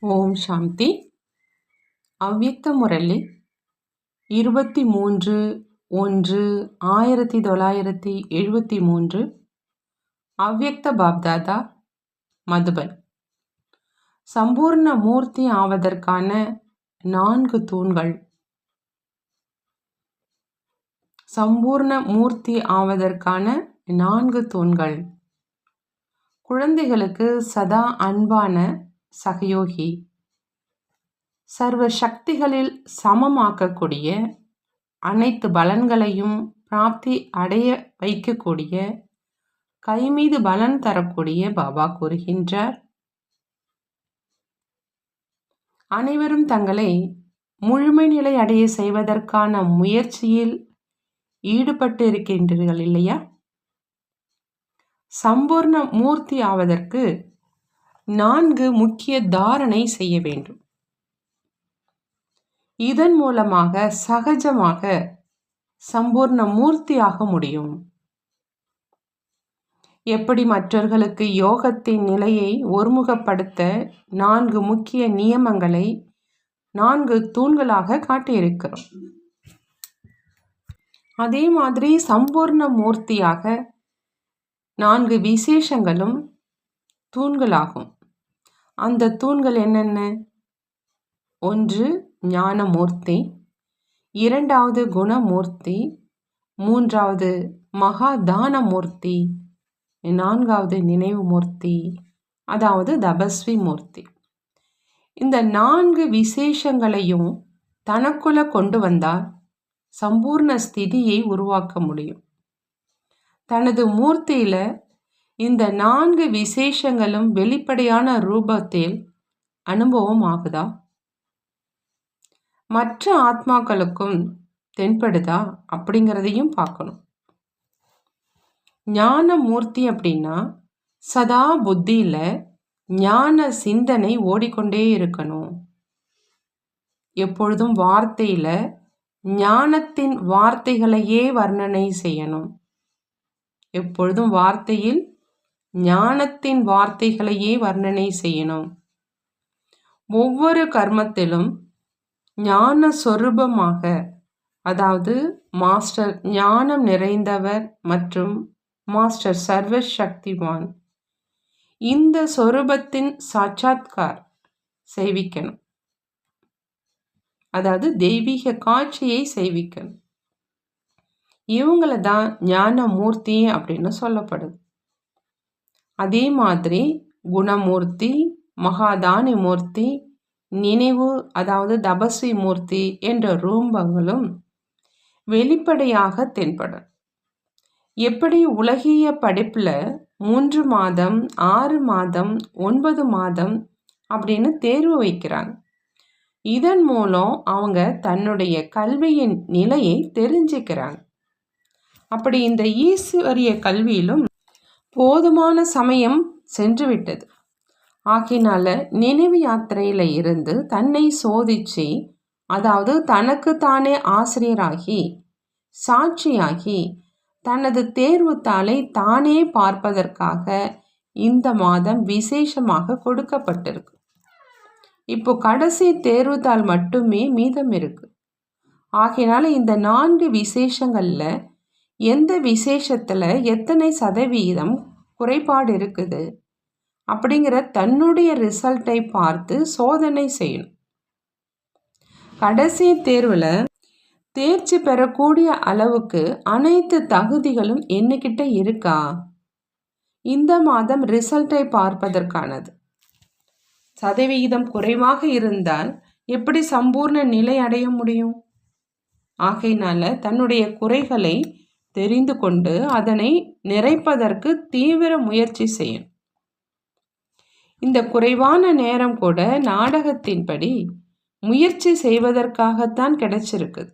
ஓம் சாந்தி. அவ்வியக்த முரளி இருபத்தி மூன்று ஒன்று ஆயிரத்தி தொள்ளாயிரத்தி எழுபத்தி மூன்று அவ்வியக்த பாப்தாதா மதுபன். சம்பூர்ண மூர்த்தி ஆவதற்கான நான்கு தூண்கள். சம்பூர்ண மூர்த்தி ஆவதற்கான நான்கு தூண்கள். குழந்தைகளுக்கு சதா அன்பான சகயோகி. சர்வ சக்திகளில் சமமாக்கக்கூடிய அனைத்து பலன்களையும் பிராப்தி அடைய வைக்கக்கூடிய கை மீது பலன் தரக்கூடிய பாபா கூறுகின்றார். அனைவரும் தங்களை முழுமை நிலை அடைய செய்வதற்கான முயற்சியில் ஈடுபட்டு இருக்கின்றீர்கள் இல்லையா? சம்பூர்ண மூர்த்தி ஆவதற்கு நான்கு முக்கிய தாரணை செய்ய வேண்டும். இதன் மூலமாக சகஜமாக சம்பூர்ண மூர்த்தியாக முடியும். எப்படி மற்றவர்களுக்கு யோகத்தின் நிலையை ஒருமுகப்படுத்த நான்கு முக்கிய நியமங்களை நான்கு தூண்களாக காட்டியிருக்கிறோம். அதே மாதிரி சம்பூர்ண மூர்த்தியாக நான்கு விசேஷங்களும் தூண்களாகும். அந்த தூண்கள் என்னென்ன? ஒன்று ஞானமூர்த்தி. இரண்டாவது குணமூர்த்தி. மூன்றாவது மகாதானமூர்த்தி. நான்காவது நினைவு மூர்த்தி அதாவது தபஸ்வி மூர்த்தி இந்த நான்கு விசேஷங்களையும் தனக்குள்ள கொண்டு வந்தால் சம்பூர்ண ஸ்திதியை உருவாக்க முடியும். தனது மூர்த்தியில இந்த நான்கு விசேஷங்களும் வெளிப்படையான ரூபத்தில் அனுபவம் ஆகுதா? மற்ற ஆத்மாக்களுக்கும் தென்படுதா அப்படிங்கிறதையும் பார்க்கணும். ஞான மூர்த்தி அப்படின்னா சதா புத்தியில் ஞான சிந்தனை ஓடிக்கொண்டே இருக்கணும். எப்பொழுதும் வார்த்தையில் ஞானத்தின் வார்த்தைகளையே வர்ணனை செய்யணும். எப்பொழுதும் வார்த்தையில் ஞானத்தின் வார்த்தைகளையே வர்ணனை செய்யணும். ஒவ்வொரு கர்மத்திலும் ஞான சொரூபமாக அதாவது மாஸ்டர் ஞானம் நிறைந்தவர் மற்றும் மாஸ்டர் சர்வ சக்திவான் இந்த சொரூபத்தின் சாட்சாத்கார் செய்விக்கணும் அதாவது தெய்வீக காட்சியை செய்விக்கணும் இவங்கள தான் ஞான மூர்த்தி அப்படின்னு சொல்லப்படுது. அதே மாதிரி குணமூர்த்தி மகாதானி மூர்த்தி நினைவு அதாவது தபஸ்வி மூர்த்தி என்ற ரூபங்களும் வெளிப்படையாக தென்படும். எப்படி உலகிய படிப்பில் மூன்று மாதம் ஆறு மாதம் ஒன்பது மாதம் அப்படின்னு தேர்வு வைக்கிறாங்க. இதன் மூலம் அவங்க தன்னுடைய கல்வியின் நிலையை தெரிஞ்சுக்கிறாங்க. அப்படி இந்த ஈஸ்வரிய கல்வியிலும் போதுமான சமயம் சென்றுவிட்டது. ஆகினால நினைவு யாத்திரையில் இருந்து தன்னை சோதிச்சு அதாவது தனக்கு தானே ஆசிரியராகி சாட்சியாகி தனது தேர்வு தாளை தானே பார்ப்பதற்காக இந்த மாதம் விசேஷமாக கொடுக்கப்பட்டிருக்கு. இப்போ கடைசி தேர்வுத்தாள் மட்டுமே மீதம் இருக்கு. ஆகையினால இந்த நான்கு விசேஷங்களில் எந்த விசேஷத்தில் எத்தனை சதவீதம் குறைபாடு இருக்குது? அப்படிங்கிற தன்னுடைய ரிசல்ட்டை பார்த்து சோதனை செய்யணும். கடைசி தேர்வில் தேர்ச்சி பெறக்கூடிய அளவுக்கு அனைத்து தகுதிகளும் என்னக்கிட்ட இருக்கா? இந்த மாதம் ரிசல்ட்டை பார்ப்பதற்கானது. சதவிகிதம் குறைவாக இருந்தால் எப்படி சம்பூர்ண நிலை அடைய முடியும்? ஆகையினால தன்னுடைய குறைகளை தெரிந்து கொண்டு அதனை நிறைப்பதற்கு தீவிர முயற்சி செய்யும். இந்த குறைவான நேரம் கூட நாடகத்தின்படி முயற்சி செய்வதற்காகத்தான் கிடைச்சிருக்குது.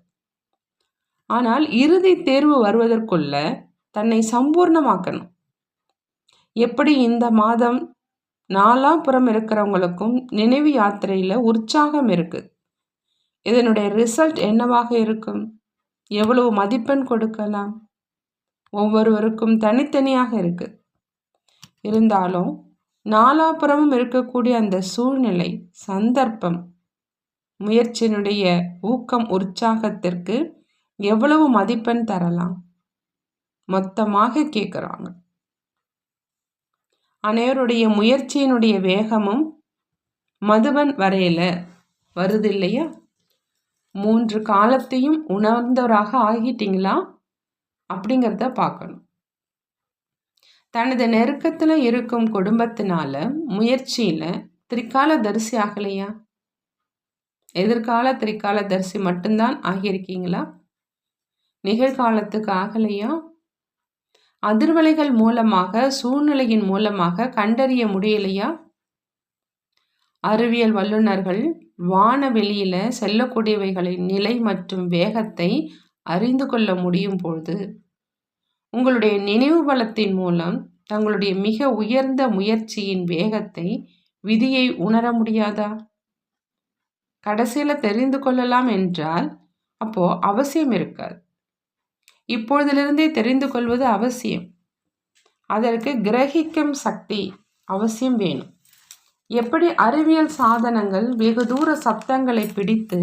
ஆனால் இறுதி தேர்வு வருவதற்குள்ள தன்னை சம்பூர்ணமாக்கணும். எப்படி இந்த மாதம் நாலாபுறம் இருக்கிறவங்களுக்கும் நினைவு யாத்திரையில் உற்சாகம் இருக்குது? இதனுடைய ரிசல்ட் என்னவாக இருக்கும்? எவ்வளவு மதிப்பெண் கொடுக்கலாம்? ஒவ்வொருவருக்கும் தனித்தனியாக இருக்குது இருந்தாலும் நாலாபுறமும் இருக்கக்கூடிய அந்த சூழ்நிலை சந்தர்ப்பம் முயற்சியினுடைய ஊக்கம் உற்சாகத்திற்கு எவ்வளவு மதிப்பெண் தரலாம்? மொத்தமாக கேட்குறாங்க அனைவருடைய முயற்சியினுடைய வேகமும் மதுவன் வரையில வருது இல்லையா? மூன்று காலத்தையும் உணர்ந்தவராக ஆகிட்டீங்களா? அப்படிங்கிறத பார்க்கணும். தனது நெருக்கத்தில் இருக்கும் குடும்பத்தினால முயற்சியில் திரிகால தரிசி ஆகலையா? எதிர்கால திரிகால தரிசி மட்டும்தான் ஆகியிருக்கீங்களா? நிகழ்காலத்துக்கு ஆகலையா? அதிர்வலைகள் மூலமாக சூழ்நிலையின் மூலமாக கண்டறிய முடியலையா? அறிவியல் வல்லுநர்கள் வானவெளியில செல்லக்கூடியவைகளின் நிலை மற்றும் வேகத்தை அறிந்து கொள்ள முடியும் பொழுது உங்களுடைய நினைவு பலத்தின் மூலம் தங்களுடைய மிக உயர்ந்த முயற்சியின் வேகத்தை விதியை உணர முடியாதா? கடைசியில் தெரிந்து கொள்ளலாம் என்றால் அப்போ அவசியம் இருக்காது. இப்பொழுதிலிருந்தே தெரிந்து கொள்வது அவசியம். அதற்கு கிரகிக்கும் சக்தி அவசியம் வேணும். எப்படி அறிவியல் சாதனங்கள் வெகு தூர சப்தங்களை பிடித்து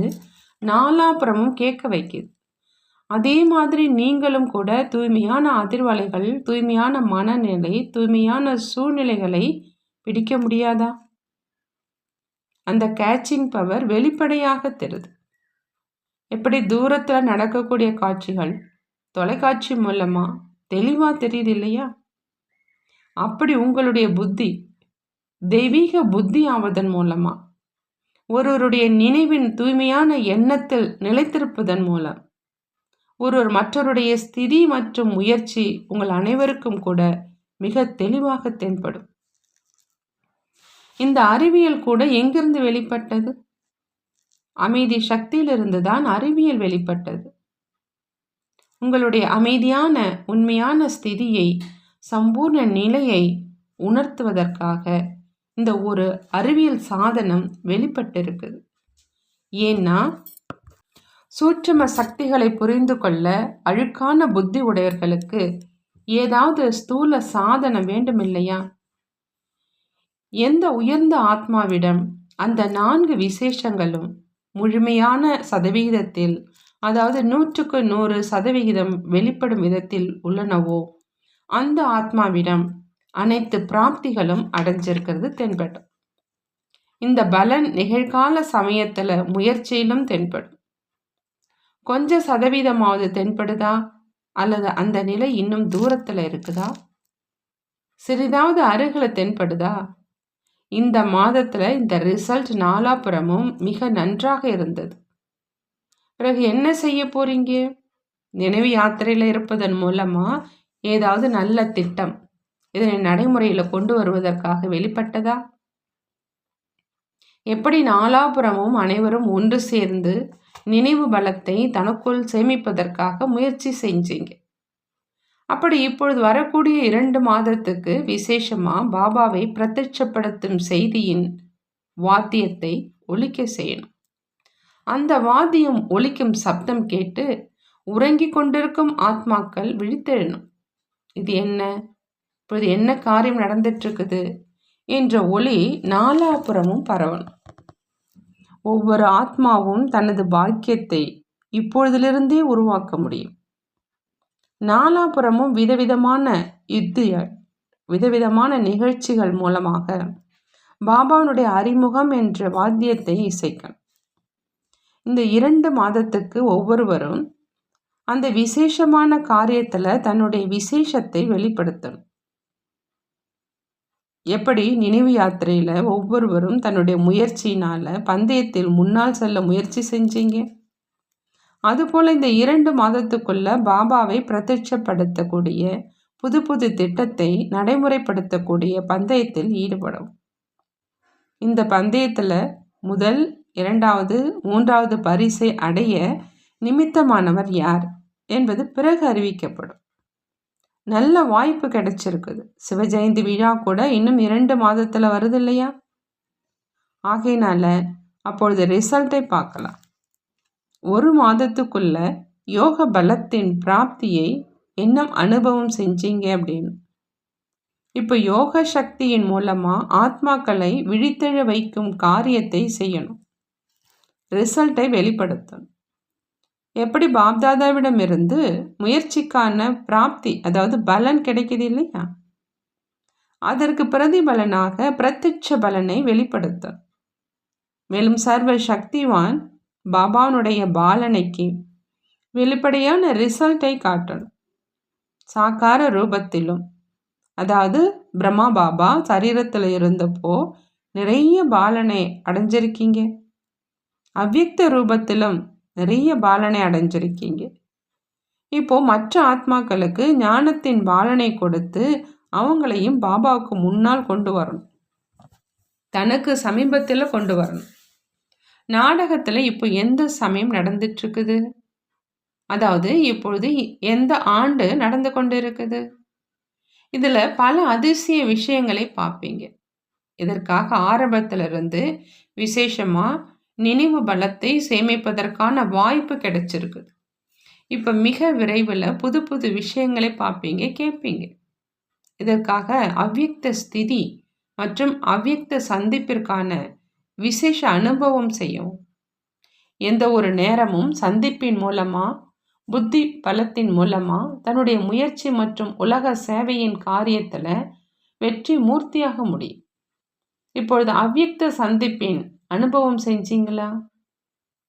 நாலாபுறமும் கேட்க வைக்குது அதே மாதிரி நீங்களும் கூட தூய்மையான அதிர்வலைகள் தூய்மையான மனநிலை தூய்மையான சூழ்நிலைகளை பிடிக்க முடியாதா? அந்த கேட்சிங் பவர் வெளிப்படையாக தெரியுது எப்படி தூரத்தில் நடக்கக்கூடிய காட்சிகள் தொலைக்காட்சி மூலமாக தெளிவாக தெரியுது இல்லையா? அப்படி உங்களுடைய புத்தி தெய்வீக புத்தி ஆவதன் மூலமாக ஒருவருடைய நினைவின் தூய்மையான எண்ணத்தில் நிலைத்திருப்பதன் மூலம் ஒருவர் மற்றவருடைய ஸ்திதி மற்றும் முயற்சி உங்கள் அனைவருக்கும் கூட மிக தெளிவாக தென்படும். இந்த அறிவியல் கூட எங்கிருந்து வெளிப்பட்டது? அமைதி சக்தியிலிருந்து தான் அறிவியல் வெளிப்பட்டது. உங்களுடைய அமைதியான உண்மையான ஸ்திதியை சம்பூர்ண நிலையை உணர்த்துவதற்காக இந்த ஒரு அறிவியல் சாதனம் வெளிப்பட்டிருக்குது. ஏன்னா சூட்சம சக்திகளை புரிந்து கொள்ள அழுக்கான புத்தி உடையவர்களுக்கு ஏதாவது ஸ்தூல சாதனம் வேண்டுமில்லையா? எந்த உயர்ந்த ஆத்மாவிடம் அந்த நான்கு விசேஷங்களும் முழுமையான சதவிகிதத்தில் அதாவது நூற்றுக்கு நூறு சதவிகிதம் வெளிப்படும் விதத்தில் உள்ளனவோ அந்த ஆத்மாவிடம் அனைத்து பிராப்திகளும் அடைஞ்சிருக்கிறது தென்படும். இந்த பலன் நிகழ்கால சமயத்தில் முயற்சியிலும் தென்படும். கொஞ்ச சதவீதமாவது தென்படுதா? அல்லது அந்த நிலை இன்னும் தூரத்தில் இருக்குதா? சிறிதாவது அருகில் தென்படுதா? இந்த மாதத்தில் இந்த ரிசல்ட் நாலாபுறமும் மிக நன்றாக இருந்தது. பிறகு என்ன செய்ய போறீங்க? நினைவு யாத்திரையில் இருப்பதன் மூலமாக ஏதாவது நல்ல திட்டம் இதனை நடைமுறையில் கொண்டு வருவதற்காக வெளிப்பட்டதா? எப்படி நாலாபுறமும் அனைவரும் ஒன்று சேர்ந்து நினைவு பலத்தை தனக்குள் சேமிப்பதற்காக முயற்சி செஞ்சீங்க. அப்படி இப்பொழுது வரக்கூடிய இரண்டு மாதத்துக்கு விசேஷமாக பாபாவை பிரத்யட்சப்படுத்தும் செய்தியின் வாத்தியத்தை ஒழிக்க செய்யணும். அந்த வாத்தியம் ஒழிக்கும் சப்தம் கேட்டு உறங்கிக் கொண்டிருக்கும் ஆத்மாக்கள் விழித்தெழணும். இது என்ன? இப்பொழுது என்ன காரியம் நடந்துட்டுருக்குது என்ற ஒளி நாலாபுறமும் பரவணும். ஒவ்வொரு ஆத்மாவும் தனது பாக்கியத்தை இப்பொழுதிலிருந்தே உருவாக்க முடியும். நாலாபுறமும் விதவிதமான யுத்திய விதவிதமான நிகழ்ச்சிகள் மூலமாக பாபாவுடைய அறிமுகம் என்ற வாத்தியத்தை இசைக்கணும் இந்த இரண்டு மாதத்துக்கு ஒவ்வொருவரும் அந்த விசேஷமான காரியத்தில் தன்னுடைய விசேஷத்தை வெளிப்படுத்தணும் எப்படி நினைவு யாத்திரையில் ஒவ்வொருவரும் தன்னுடைய முயற்சியினால் பந்தயத்தில் முன்னால் செல்ல முயற்சி செஞ்சீங்க? அதுபோல் இந்த இரண்டு மாதத்துக்குள்ள பாபாவை பிரத்யட்சப்படுத்தக்கூடிய புது புது திட்டத்தை நடைமுறைப்படுத்தக்கூடிய பந்தயத்தில் ஈடுபடும் இந்த பந்தயத்தில் முதல் இரண்டாவது மூன்றாவது பரிசை அடைய நிமித்தமானவர் யார் என்பது பிறகு அறிவிக்கப்படும். நல்ல வாய்ப்பு கிடைச்சிருக்குது. சிவஜெயந்தி விழா கூட இன்னும் இரண்டு மாதத்தில் வருது இல்லையா ஆகையினால அப்பொழுது ரிசல்ட்டை பார்க்கலாம். ஒரு மாதத்துக்குள்ள யோக பலத்தின் பிராப்தியை என்ன அனுபவம் செஞ்சீங்க அப்படின்னு. இப்போ யோக சக்தியின் மூலமாக ஆத்மாக்களை விழித்தெழ வைக்கும் காரியத்தை செய்யணும். ரிசல்ட்டை வெளிப்படுத்தணும். எப்படி பாப்தாதாவிடமிருந்து முயற்சிக்கான பிராப்தி அதாவது பலன் கிடைக்குது இல்லையா? அதற்கு பிரதிபலனாக பிரத்யட்ச பலனை வெளிப்படுத்தும் மேலும் சர்வ சக்திவான் பாபானுடைய பாலனைக்கு வெளிப்படையான ரிசல்ட்டை காட்டணும் சாக்கார ரூபத்திலும் அதாவது பிரம்மா பாபா சரீரத்தில் இருந்தப்போ நிறைய பாலனை அடைஞ்சிருக்கீங்க. அவ்வியக்த ரூபத்திலும் நிறைய பாலனை அடைஞ்சிருக்கீங்க. இப்போ மற்ற ஆத்மாக்களுக்கு ஞானத்தின் பாலனை கொடுத்து அவங்களையும் பாபாவுக்கு முன்னால் கொண்டு வரணும். தனக்கு சமீபத்தில் கொண்டு வரணும். நாடகத்தில் இப்போ எந்த சமயம் நடந்துட்டுருக்குது அதாவது இப்பொழுது எந்த ஆண்டு நடந்து கொண்டு இருக்குது இதில் பல அதிசய விஷயங்களை பார்ப்பீங்க. இதற்காக ஆரம்பத்திலிருந்து விசேஷமாக நினைவு பலத்தை சேமிப்பதற்கான வாய்ப்பு கிடைச்சிருக்குது. இப்போ மிக விரைவில் புது புது விஷயங்களை பார்ப்பீங்க கேட்பீங்க. இதற்காக அவ்வியக்த ஸ்திதி மற்றும் அவ்வியக்த சந்திப்பிற்கான விசேஷ அனுபவம் செய்யும் எந்த ஒரு நேரமும் சந்திப்பின் மூலமாக புத்தி பலத்தின் மூலமாக தன்னுடைய முயற்சி மற்றும் உலக சேவையின் காரியத்தில் வெற்றி மூர்த்தியாக முடியும். இப்பொழுது அவ்வியக்த சந்திப்பின் அனுபவம் செஞ்சீங்களா?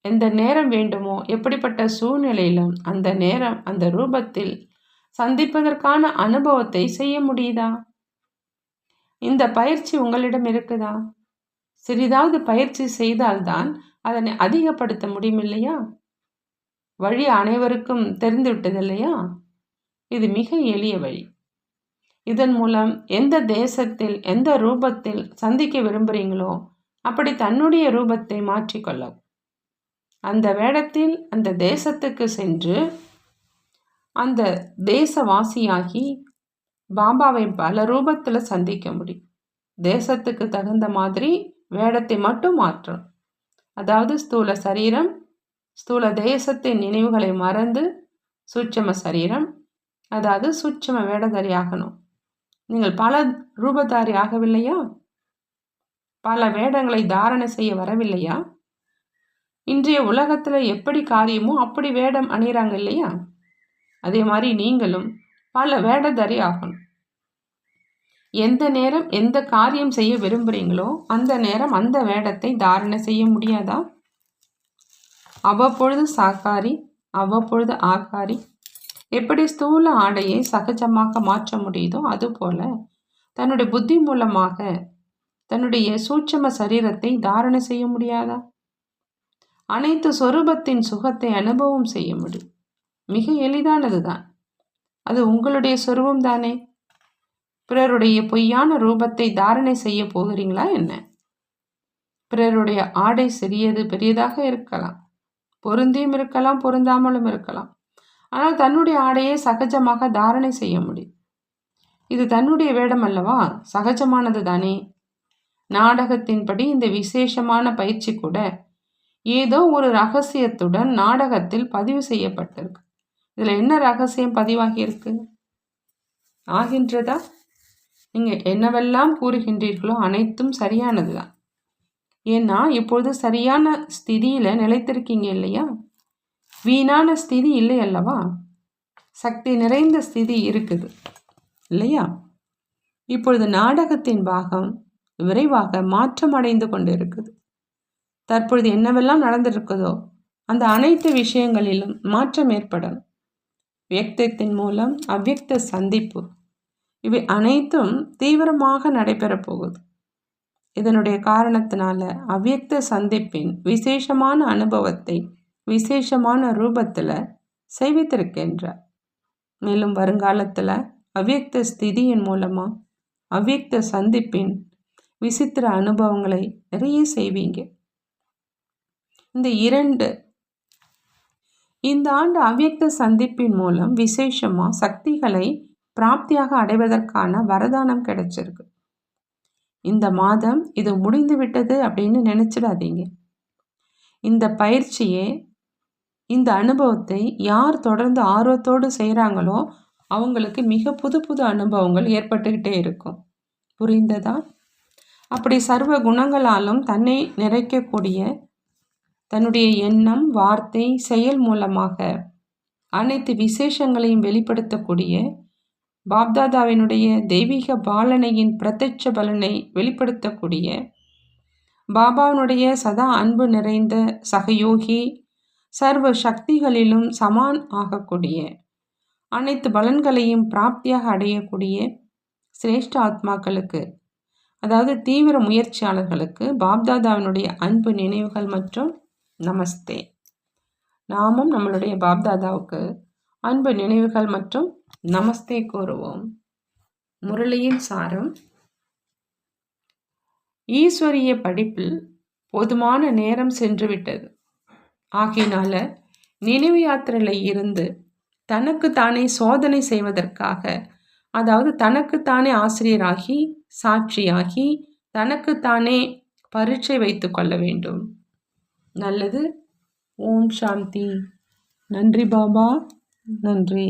எந்த நேரம் வேண்டுமோ? எப்படிப்பட்ட சூழ்நிலையிலும் அந்த நேரம் அந்த ரூபத்தில் சந்திப்பதற்கான அனுபவத்தை செய்ய முடியுதா? இந்த பயிற்சி உங்களிடம் இருக்குதா? சிறிதாவது பயிற்சி செய்தால்தான் அதனை அதிகப்படுத்த முடியும் இல்லையா? வழி அனைவருக்கும் தெரிந்துவிட்டது இல்லையா? இது மிக எளிய வழி. இதன் மூலம் எந்த தேசத்தில் எந்த ரூபத்தில் சந்திக்க விரும்புகிறீங்களோ அப்படி தன்னுடைய ரூபத்தை மாற்றிக்கொள்ளவும் அந்த வேடத்தில் அந்த தேசத்துக்கு சென்று அந்த தேசவாசியாகி பாபாவை பல ரூபத்தில் சந்திக்க முடியும். தேசத்துக்கு தகுந்த மாதிரி வேடத்தை மட்டும் மாற்றும் அதாவது ஸ்தூல சரீரம் ஸ்தூல தேசத்தின் நினைவுகளை மறந்து சூட்சம சரீரம் அதாவது சூட்சம வேடதாரி ஆகணும். நீங்கள் பல ரூபதாரி ஆகவில்லையா? பல வேடங்களை தாரணை செய்ய வரவில்லையா? இன்றைய உலகத்தில் எப்படி காரியமோ அப்படி வேடம் அணிகிறாங்க இல்லையா? அதே மாதிரி நீங்களும் பல வேடதாரி ஆகணும். எந்த நேரம் எந்த காரியம் செய்ய விரும்புகிறீங்களோ அந்த நேரம் அந்த வேடத்தை தாரணை செய்ய முடியாதா? அவ்வப்பொழுது சாக்காரி அவ்வப்பொழுது ஆகாரி எப்படி ஸ்தூல ஆடையை சகஜமாக மாற்ற முடியுதோ அதுபோல தன்னுடைய புத்தி மூலமாக தன்னுடைய சூட்சம சரீரத்தை தாரணை செய்ய முடியாதா? அனைத்து சொரூபத்தின் சுகத்தை அனுபவம் செய்ய முடியும் மிக எளிதானது தான் அது உங்களுடைய சொருபம் தானே? பிறருடைய பொய்யான ரூபத்தை தாரணை செய்ய போகிறீங்களா என்ன? பிறருடைய ஆடை சிறியது பெரியதாக இருக்கலாம். பொருந்தியும் இருக்கலாம் பொருந்தாமலும் இருக்கலாம். ஆனால் தன்னுடைய ஆடையை சகஜமாக தாரணை செய்ய முடியும் இது தன்னுடைய வேடம் அல்லவா? சகஜமானது தானே. நாடகத்தின்படி இந்த விசேஷமான பயிற்சி கூட ஏதோ ஒரு ரகசியத்துடன் நாடகத்தில் பதிவு செய்யப்பட்டிருக்கு. இதில் என்ன ரகசியம் பதிவாகி இருக்கு ஆகின்றதா? நீங்கள் என்னவெல்லாம் கூறுகின்றீர்களோ அனைத்தும் சரியானது தான் ஏன்னா இப்பொழுது சரியான ஸ்திதியில் நிலைத்திருக்கீங்க இல்லையா? வீணான ஸ்திதி இல்லை அல்லவா? சக்தி நிறைந்த ஸ்திதி இருக்குது இல்லையா? இப்பொழுது நாடகத்தின் பாகம் விரைவாக மாற்றம் அடைந்து கொண்டு இருக்குது தற்பொழுது என்னவெல்லாம் நடந்திருக்குதோ அந்த அனைத்து விஷயங்களிலும் மாற்றம் ஏற்படும் வியக்தத்தின் மூலம் அவ்வியக்த சந்திப்பு இவை அனைத்தும் தீவிரமாக நடைபெறப் போகுது. இதனுடைய காரணத்தினால அவ்வியக்த சந்திப்பின் விசேஷமான அனுபவத்தை விசேஷமான ரூபத்தில் செய்வித்திருக்கின்றார் மேலும் வருங்காலத்தில் அவ்வியக்த ஸ்திதியின் மூலமாக அவ்வியக்த சந்திப்பின் விசித்திர அனுபவங்களை நிறைய செய்வீங்க. இந்த இரண்டு இந்த ஆண்டு அவ்வியக்த சந்திப்பின் மூலம் விசேஷமாக சக்திகளை பிராப்தியாக அடைவதற்கான வரதானம் கிடைச்சிருக்கு. இந்த மாதம் இது முடிந்து விட்டது அப்படின்னு நினச்சிடாதீங்க. இந்த பயிற்சியே இந்த அனுபவத்தை யார் தொடர்ந்து ஆர்வத்தோடு செய்கிறாங்களோ அவங்களுக்கு மிக புது புது அனுபவங்கள் ஏற்பட்டுக்கிட்டே இருக்கும். புரிந்ததா? அப்படி சர்வ குணங்களாலும் தன்னை நிறைக்கக்கூடிய தன்னுடைய எண்ணம் வார்த்தை செயல் மூலமாக அனைத்து விசேஷங்களையும் வெளிப்படுத்தக்கூடிய பாப்தாதாவினுடைய தெய்வீக பாலனையின் பிரத்யட்ச பலனை வெளிப்படுத்தக்கூடிய பாபாவினுடைய சதா அன்பு நிறைந்த சகயோகி சர்வ சக்திகளிலும் சமான் ஆகக்கூடிய அனைத்து பலன்களையும் பிராப்தியாக அடையக்கூடிய சிரேஷ்ட ஆத்மாக்களுக்கு அதாவது தீவிர முயற்சியாளர்களுக்கு பாப்தாதாவினுடைய அன்பு நினைவுகள் மற்றும் நமஸ்தே. நாமும் நம்மளுடைய பாப்தாதாவுக்கு அன்பு நினைவுகள் மற்றும் நமஸ்தே கூறுவோம். முரளியின் சாரம். ஈஸ்வரிய படிப்பில் போதுமான நேரம் சென்றுவிட்டது. ஆகையினால நினைவு யாத்திரையில் இருந்து தனக்கு தானே சோதனை செய்வதற்காக அதாவது தனக்குத்தானே ஆசிரியராகி சாட்சியாகி தனக்குத்தானே பரீட்சை வைத்து கொள்ள வேண்டும். நல்லது. ஓம் சாந்தி. நன்றி பாபா. நன்றி.